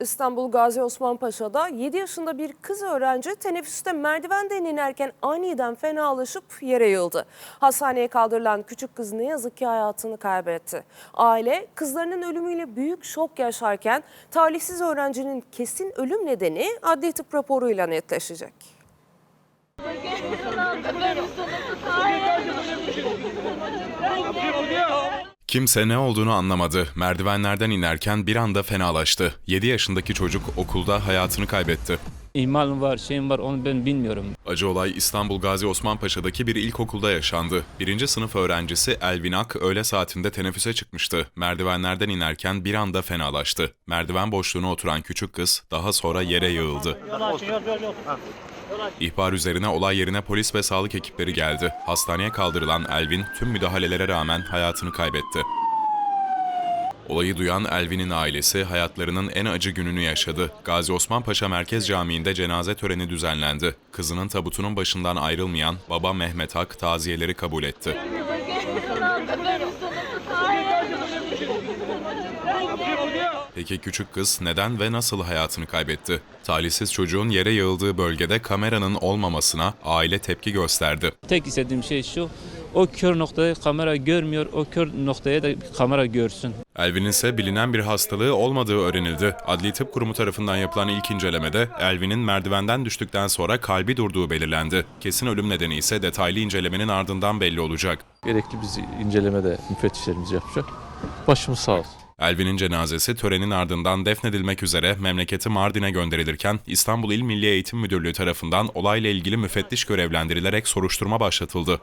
İstanbul Gazi Osman Paşa'da 7 yaşında bir kız öğrenci teneffüste merdivenden inerken aniden fenalaşıp yere yığıldı. Hastaneye kaldırılan küçük kız ne yazık ki hayatını kaybetti. Aile kızlarının ölümüyle büyük şok yaşarken talihsiz öğrencinin kesin ölüm nedeni adli tıp raporuyla netleşecek. Kimse ne olduğunu anlamadı. Merdivenlerden inerken bir anda fenalaştı. 7 yaşındaki çocuk okulda hayatını kaybetti. İhmal var, şeyim var onu ben bilmiyorum. Acı olay İstanbul Gazi Osman Paşa'daki bir ilkokulda yaşandı. Birinci sınıf öğrencisi Elvin Ak öğle saatinde teneffüse çıkmıştı. Merdivenlerden inerken bir anda fenalaştı. Merdiven boşluğuna oturan küçük kız daha sonra yere yığıldı. İhbar üzerine olay yerine polis ve sağlık ekipleri geldi. Hastaneye kaldırılan Elvin tüm müdahalelere rağmen hayatını kaybetti. Olayı duyan Elvin'in ailesi hayatlarının en acı gününü yaşadı. Gazi Osman Paşa Merkez Camii'nde cenaze töreni düzenlendi. Kızının tabutunun başından ayrılmayan baba Mehmet Hak taziyeleri kabul etti. Peki küçük kız neden ve nasıl hayatını kaybetti? Talihsiz çocuğun yere yığıldığı bölgede kameranın olmamasına aile tepki gösterdi. Tek istediğim şey şu, o kör noktayı kamera görmüyor, o kör noktaya da kamera görsün. Elvin'in ise bilinen bir hastalığı olmadığı öğrenildi. Adli Tıp Kurumu tarafından yapılan ilk incelemede Elvin'in merdivenden düştükten sonra kalbi durduğu belirlendi. Kesin ölüm nedeni ise detaylı incelemenin ardından belli olacak. Gerekli biz incelemede müfettişlerimiz yapacak. Başımız sağ olsun. Elvin'in cenazesi törenin ardından defnedilmek üzere memleketi Mardin'e gönderilirken İstanbul İl Milli Eğitim Müdürlüğü tarafından olayla ilgili müfettiş görevlendirilerek soruşturma başlatıldı.